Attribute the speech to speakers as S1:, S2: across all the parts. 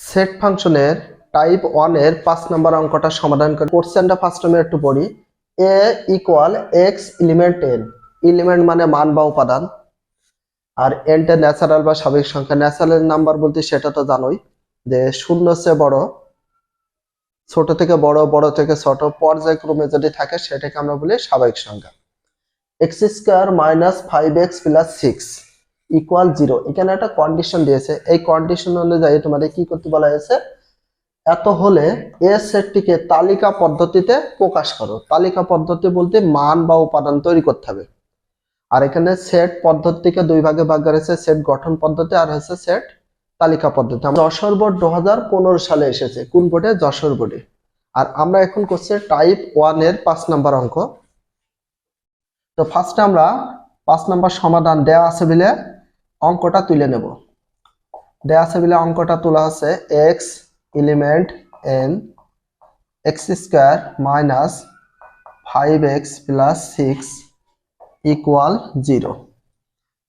S1: Set ফাংশনের type ওয়ানের পাঁচ নম্বর অঙ্কটা সমাধান করে কোশ্চেনটা ফার্স্ট আমি একটু পড়ি। A equal X element N element মানে মান বা উপাদান। আর এনটা ন্যাচারাল বা স্বাভাবিক সংখ্যা। ন্যাচারাল নাম্বার বলতে সেটা তো জানোই যে শূন্য চেয়ে বড়, ছোট থেকে বড় বড় থেকে ছোট, পর্যায়ক্রমে যদি থাকে সেটাকে আমরা বলি স্বাভাবিক সংখ্যা। X square minus five X plus six equal zero এখানে একটা কন্ডিশন দিয়েছে। এই কন্ডিশন অনুযায়ী তোমাদের কি করতে বলা হয়েছে? এত হলে এ সেটটিকে তালিকা পদ্ধতিতে প্রকাশ করো। তালিকা পদ্ধতি বলতে মান বা উপাদান তৈরি করতে হবে। আর এখানে সেট পদ্ধতিকে দুই ভাগে ভাগ করেছে। সেট গঠন পদ্ধতি আর হচ্ছে সেট তালিকা পদ্ধতি। যশোর বোর্ড দু হাজার পনেরো সালে এসেছে। কোন বোর্ডে? যশোর বোর্ডে। আর আমরা এখন করছি টাইপ ওয়ানের পাঁচ নাম্বার অঙ্ক। তো ফার্স্টে আমরা পাঁচ নাম্বার সমাধান দেওয়া আছে বলে অঙ্কটা তুলে নেব। দেওয়া আছে বলে অঙ্কটা তোলা আছে X element N X square minus five X plus six equal zero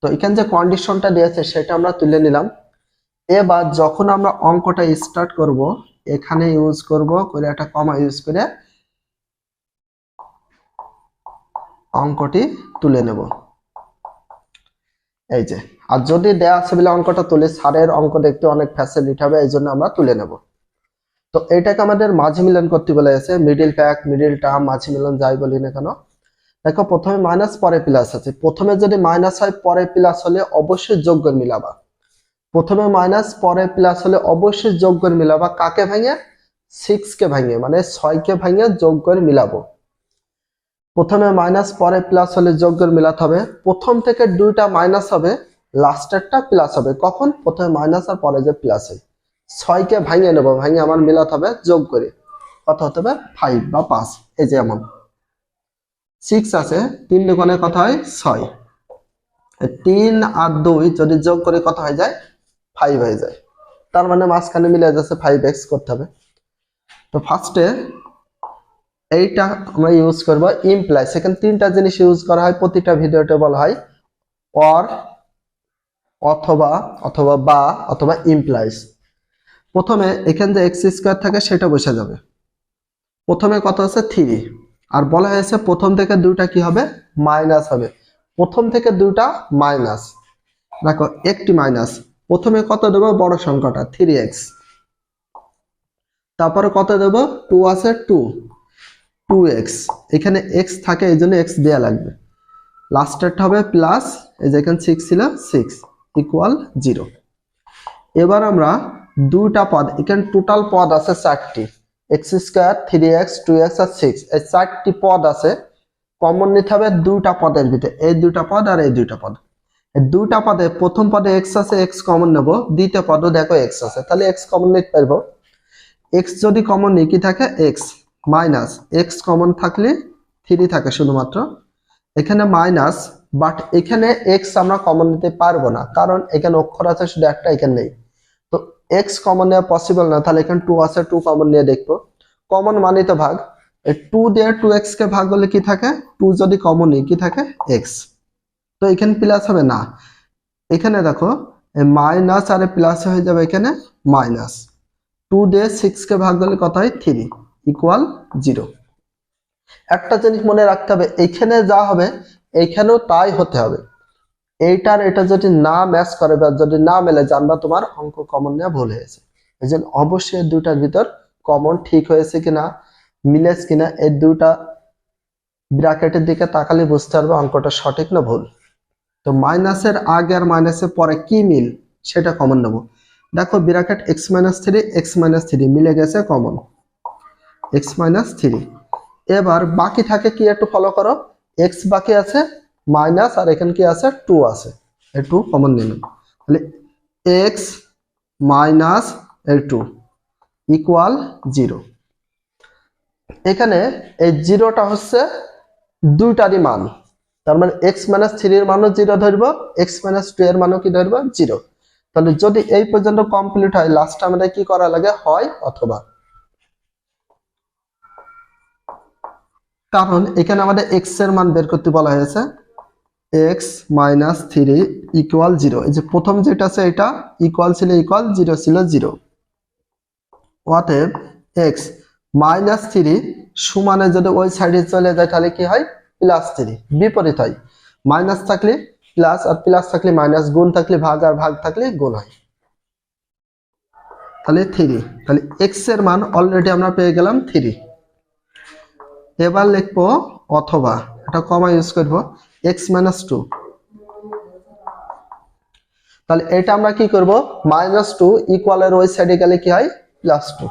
S1: তো এখানে যে কন্ডিশনটা দিয়েছে সেটা আমরা তুলে নিলাম। এবার যখন আমরা অঙ্কটা স্টার্ট করব, এখানে ইউজ করব, করে একটা কমা ইউজ করে অঙ্কটি তুলে নেব। এই যে আর যদি দেয়া আছে বলে অঙ্কটা তুলি, সারের অঙ্ক দেখতে অনেক ফ্যাসিলিটি হবে, এই জন্য আমরা তুলে নেব। তো এটাকে আমাদের মাঝে মিলন করতে বলে আছে মিডিল প্যাক মিডিল টার্ম মাঝে মিলন যাই বলি না কেন। দেখো, প্রথমে মাইনাস পরে প্লাস আছে। প্রথমে যদি মাইনাস হয়, পরে প্লাস হলে অবশ্যই যোগ্যের মিলাবা। প্রথমে মাইনাস পরে প্লাস হলে অবশ্যই যোগ্যের মিলাবা। কাকে ভাঙে? সিক্স কে ভাঙে মানে ছয় কে ভাঙে যোগ্যের মিলাবো। প্রথমে মাইনাস পরে প্লাস হলে যোগ্যের মিলাতে হবে। প্রথম থেকে দুইটা মাইনাস হবে লাস্টেরটা প্লাস হবে। কখন? প্রথমে মাইনাস আর পরে যে প্লাস ছয়কে ভাঙিয়ে নেব, ভাঙিয়ে আমার মিলাতে হবে যোগ করে। কত হতে হবে? ফাইভ বা পাঁচ। এই যে এমন। সিক্স আছে, তিন দুগুণে কত হয়? ছয়। তিন আর দুই যদি যোগ করে কত হয়ে যায়? ফাইভ হয়ে যায়। তার মানে মাঝখানে মিলে যাচ্ছে ফাইভ এক্স করতে হবে। তো ফার্স্টে এইটা আমরা ইউজ করব ইমপ্লাই সেখানে তিনটা জিনিস ইউজ করা হয়, প্রতিটা ভিডিওতে বলা হয় অর অথবা অথবা বা, অথবা ইমপ্লাইজ প্রথমে এখানে যে এক্স স্কোয়ার থাকে সেটা বসে যাবে। প্রথমে কত আছে থ্রি আর বলা হয়েছে প্রথম থেকে দুইটা কি হবে? মাইনাস হবে। প্রথম থেকে দুইটা মাইনাস দেখো, একটি মাইনাস প্রথমে কত দেবো? বড় সংখ্যাটা থ্রি এক্স তারপরে কত দেবো? টু আছে টু টু এক্স এখানে এক্স থাকে, এই জন্য এক্স দেওয়া লাগবে। লাস্টেরটা হবে প্লাস এই যে এখানে সিক্স ছিল সিক্স ইকুয়াল জিরো এবার আমরা দুইটা পদ, এখানে টোটাল পদ আছে চারটি। X square three X two X আর সিক্স এই চারটি পদ আছে কমন নিতে হবে দুইটা পদের ভিতরে। এই দুইটা পদ আর এই দুইটা পদ। দুইটা পদে প্রথম পদে এক্স আছে এক্স কমন নেব। দ্বিতীয় পদও দেখো এক্স আছে। তাহলে এক্স কমন নিতে পারব। এক্স যদি কমন নিই কি থাকে এক্স মাইনাস এক্স কমন থাকলে থ্রি থাকে শুধুমাত্র। এখানে মাইনাস বাট এখানে এক্স আমরা কমন নিতে পারব না, কারণ এখানে অক্ষর আছে, শুধু একটা এখানে নেই। তো এক্স কমন নেওয়া পসিবল না, তাহলে এখানে টু আছে টু কমন নিয়ে দেখব। কমন মানে তো ভাগ। টু দিয়ে টু এক্স কে ভাগ হলে কি থাকে? টু যদি কমন নিই, কি থাকে? এক্স তো এখানে প্লাস হবে না। এখানে দেখো মাইনাস আর প্লাস হয়ে যাবে এখানে মাইনাস টু দিয়ে সিক্স কে ভাগ করলে কত হয়? থ্রি ইকুয়াল জিরো একটা জিনিস মনে রাখতে হবে, এইখানে যা হবে, এইখানেও তাই হতে হবে। এইটার, এটা যদি না ম্যাচ করে বা যদি না মেলে, জানবা তোমার অঙ্ক কমন নেওয়া ভুল হয়েছে। এই জন্য অবশ্যই দুইটার ভিতর কমন ঠিক হয়েছে কিনা, মিলেছে কিনা, এই দুইটা ব্র্যাকেটের দিকে তাকালে বুঝতে পারবে অঙ্কটা সঠিক না ভুল। তো মাইনাসের আগে আর মাইনাসের পরে কি মিল, সেটা কমন নেব। দেখো, bracket X minus three X minus three মিলে গেছে কমন এক্স মাইনাস থ্রি এবার বাকি থাকে কি একটু ফলো করো? এক্স বাকি আছে মাইনাস আর এখানে কি আছে? টু আছে। এই টু কমন নিলাম তাহলে এক্স মাইনাস এই টু ইকুয়াল জিরো এখানে এই জিরোটা হচ্ছে দুইটারই মান। তার মানে এক্স মাইনাস থ্রির মানও জিরো ধরবো এক্স মাইনাস টু এর মানও কি ধরবো? জিরো তাহলে যদি এই পর্যন্ত কমপ্লিট হয় লাস্ট আমাদের কি করা লাগে? হয় অথবা। কারণ এখানে আমাদের এক্সের মান বের করতে বলা হয়েছে X minus three equal zero এই যে প্রথম যেটা আছে এটা ইকুয়াল ছিল ইকুয়াল জিরো ছিল জিরো অতএব এক্স মাইনাস থ্রি সমানে যদি ওই সাইডে চলে যায় তাহলে কি হয়? প্লাস থ্রি বিপরীত হয়। মাইনাস থাকলে প্লাস আর প্লাস থাকলে মাইনাস গুণ থাকলে ভাগ আর ভাগ থাকলে গুণ হয়। তাহলে থ্রি তাহলে এক্সের মান অলরেডি আমরা পেয়ে গেলাম থ্রি এবার লিখব অথবা, এটা কমা ইউজ করব এক্স মাইনাস টু তাহলে এটা আমরা কি করব? মাইনাস টু ইকুয়ালের ওই সাইডে গেলে কি হয়? Plus two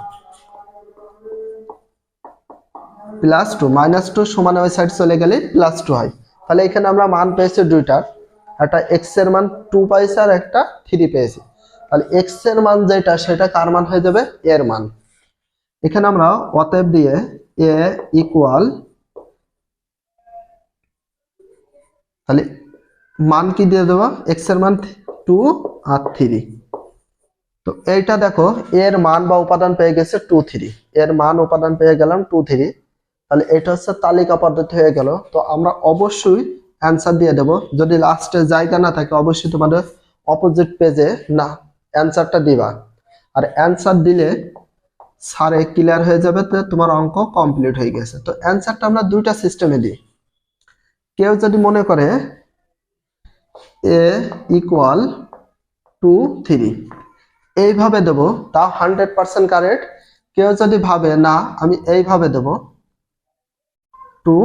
S1: plus two minus two সমান ওই সাইড চলে গেলে প্লাস টু হয়। তাহলে এখানে আমরা মান পেয়েছি দুইটার একটা এক্সের মান টু পাইছি আর একটা থ্রি পেয়েছি। তাহলে এক্সের মান যেটা, সেটা কার মান হয়ে যাবে? এর মান। এখানে আমরা অতএব দিয়ে এ ইকুয়াল তাহলে মান কি দিয়ে দেবো? এক্সের মান টু আর থ্রি তো এইটা দেখো, এর মান বা উপাদান পেয়ে গেছে টু থ্রি এর মান উপাদান পেয়ে গেলাম টু থ্রি তাহলে এটা হচ্ছে তালিকা পদ্ধতি হয়ে গেল। তো আমরা অবশ্যই অ্যান্সার দিয়ে দেব। যদি লাস্টে জায়গা না থাকে, অবশ্যই তোমাদের অপোজিট পেজে না অ্যান্সারটা দিবা। আর অ্যান্সার দিলে সারে ক্লিয়ার হয়ে যাবে তোমার অঙ্ক কমপ্লিট হয়ে গেছে। তো অ্যান্সারটা আমরা দুইটা সিস্টেমে দিই। কেউ যদি মনে করে এ ইকুয়াল টু থ্রি এইভাবে দেব তাও হান্ড্রেড পার্সেন্ট কারেক্ট কেউ যদি ভাবে, না, আমি এইভাবে দেব টু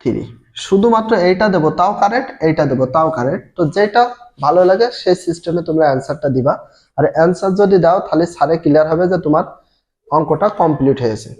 S1: থ্রি শুধুমাত্র এইটা দেবো, তাও কারেক্ট এইটা দেবো, তাও কারেক্ট তো যেটা ভালো লাগে, সেই সিস্টেমে তোমরা অ্যান্সারটা দিবা। আর অ্যান্সার যদি দাও, তাহলে সারে ক্লিয়ার হবে যে তোমার অঙ্কটা কমপ্লিট হয়েছে